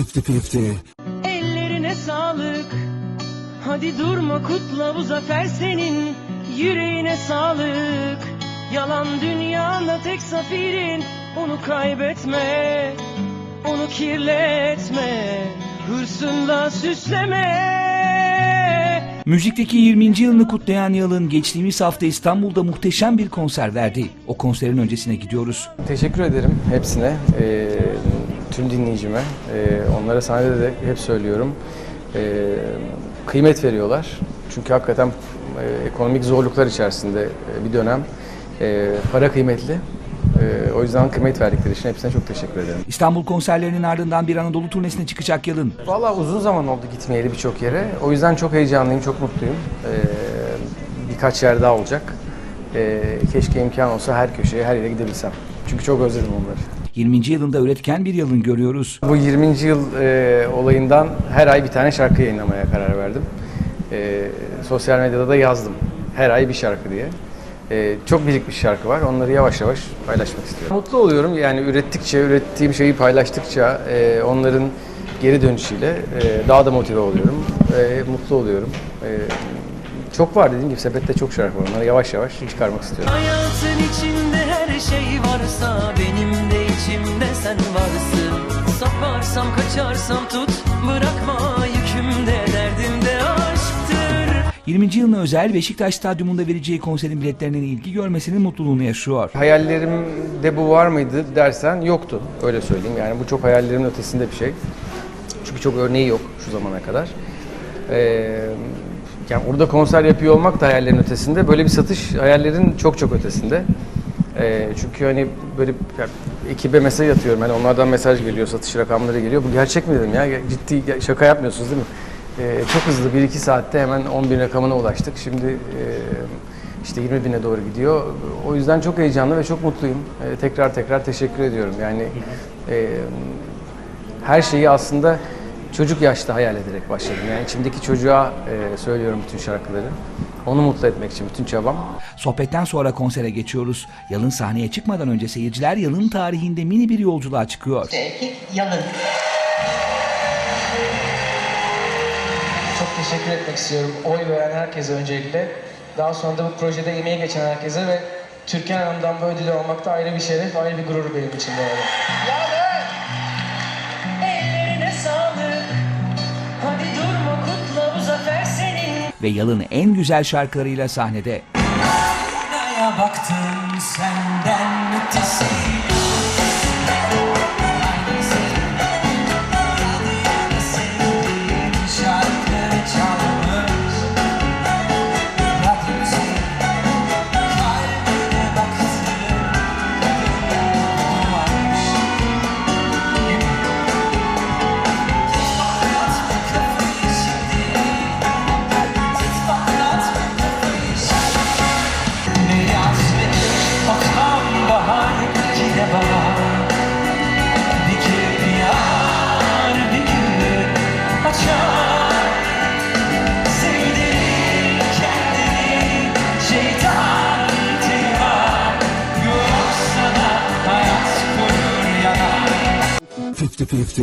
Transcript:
50-50. Ellerine sağlık Hadi durma kutla bu zafer senin Yüreğine sağlık Yalan dünyanda tek zafirin Onu kaybetme Onu kirletme Hırsınla süsleme Müzikteki 20. yılını kutlayan Yalın geçtiğimiz hafta İstanbul'da muhteşem bir konser verdi. O konserin öncesine gidiyoruz. Teşekkür ederim hepsine, e, tüm dinleyicime. E, onlara sahnede de hep söylüyorum. E, kıymet veriyorlar. Çünkü hakikaten e, ekonomik zorluklar içerisinde e, bir dönem e, para kıymetli. E, o yüzden kıymet verdikleri için hepsine çok teşekkür ederim. İstanbul konserlerinin ardından bir Anadolu turnesine çıkacak Yalın. Vallahi uzun zaman oldu gitmeyeli birçok yere. O yüzden çok heyecanlıyım, çok mutluyum. E, birkaç yer daha olacak. E, keşke imkan olsa her köşeye, her yere gidebilsem. Çünkü çok özledim onları. 20. yılında üretken bir Yalın görüyoruz. Bu 20. yıl e, olayından her ay bir tane şarkı yayınlamaya karar verdim. E, sosyal medyada da yazdım. Her ay bir şarkı diye. E, çok birikmiş şarkı var. Onları yavaş yavaş paylaşmak istiyorum. Mutlu oluyorum. Yani ürettikçe, ürettiğim şeyi paylaştıkça e, onların geri dönüşüyle e, daha da motive oluyorum. E, mutlu oluyorum. E, çok var dediğim gibi sepette çok şarkı var. Onları yavaş yavaş çıkarmak istiyorum. Hayatın içinde Saparsam kaçarsam tut Bırakma yükümde derdimde aşktır 20. yılına özel Beşiktaş Stadyumunda vereceği konserin biletlerinin ilgi görmesinin mutluluğunu yaşıyor. Hayallerimde bu var mıydı dersen yoktu. Öyle söyleyeyim. Yani bu çok hayallerimin ötesinde bir şey. Çünkü çok örneği yok şu zamana kadar. Ee, yani orada konser yapıyor olmak da hayallerin ötesinde. Böyle bir satış hayallerin çok çok ötesinde. Ee, çünkü hani böyle ekibe mesaj atıyorum. Yani onlardan mesaj geliyor, satış rakamları geliyor. Bu gerçek mi dedim ya? Ciddi şaka yapmıyorsunuz değil mi? Ee, çok hızlı 1-2 saatte hemen 10 bin rakamına ulaştık. Şimdi e, işte 20 bine doğru gidiyor. O yüzden çok heyecanlı ve çok mutluyum. Ee, tekrar tekrar teşekkür ediyorum. Yani e, her şeyi aslında çocuk yaşta hayal ederek başladım. Yani içimdeki çocuğa e, söylüyorum bütün şarkıları. Onu mutlu etmek için bütün çabam. Sohbetten sonra konsere geçiyoruz. Yalın sahneye çıkmadan önce seyirciler Yalın tarihinde mini bir yolculuğa çıkıyor. Tevfik Yalın. Çok teşekkür etmek istiyorum oy veren herkese öncelikle. Daha sonra da bu projede emeği geçen herkese ve Türkan Hanım'dan bu ödülü almak da ayrı bir şeref, ayrı bir gurur benim için bu Ve Yalın en güzel şarkılarıyla sahnede. Aynaya baktım senden 50-50.